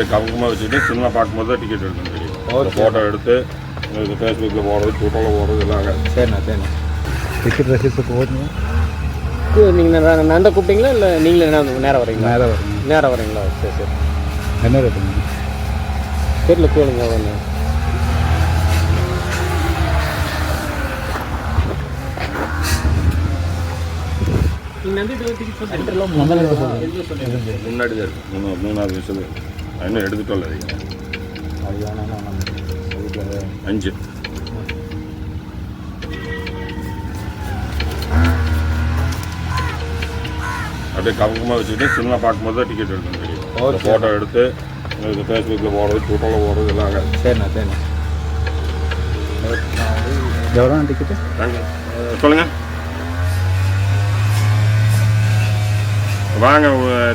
அப்படியே கவனமாக வச்சுட்டு சினிமா பார்க்கும்போது தான் டிக்கெட் எடுக்கணும் தெரியும். ஃபோட்டோ எடுத்து இது ஃபேஸ்புக்கில் போடுறது ட்விட்டரில் போடுறது எல்லாம். சரிண்ணா சரிண்ணா டிக்கெட் ரசீது போடுங்க நீங்கள் நண்டை கூப்பிட்டீங்களா? இல்லை நீங்களே என்ன நேரம் வரீங்களா? நேரம் வருங்க நேரம் வரீங்களா? சரி சரி. என்ன ரேட்டுங்க தெரியல கேளுங்க ஒன்று முன்னாடி தான் இருக்கு. மூணு மூணாவது வயசுல இன்னும் எடுத்துட்டு வரல அதிகம் அது வேணாம் வீட்டில் அஞ்சு. அப்படியே கவனமாக வச்சுட்டு சினிமா பார்க்கும்போது தான் டிக்கெட் எடுக்கணும் தெரியும். ஃபோட்டோ எடுத்து இது ஃபேஸ்புக்கில் போடுறது ட்விட்டரில் போடுறது எல்லாம் சரிண்ணா சரிண்ணா. எவ்வளோ டிக்கெட்டு வாங்க வாங்க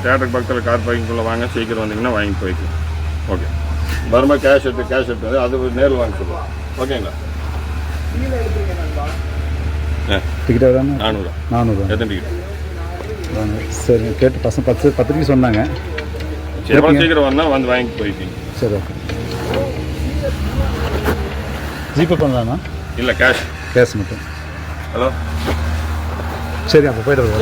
தேட்டருக்கு பக்கத்தில் கார் பார்க்கிங்குள்ளே வாங்க சீக்கிரம் வந்தீங்கன்னா வாங்கி போய்க்கலாம். ஓகே வருமா கேஷ் எடுத்து கேஷ் எடுத்து அது நேரில் வாங்க சொல்லுவோம். ஓகேங்களா ஆ. டிக்கெட் எவ்வளோண்ணா நானூறுரூவா நானூறுவா எத்தனை டிக்கெட் சரி கேட்டு பசங்க பத்து பத்து மணிக்கு சொன்னாங்க. சரி எவ்வளோ சீக்கிரம் வந்தால் வந்து வாங்கி போய்க்கிங்க சரி ஓகே ஜிபே பண்ணலாமா? இல்லை கேஷ் கேஷ் மட்டும். ஹலோ சரி அப்போ போயிட்டு வருவோம்.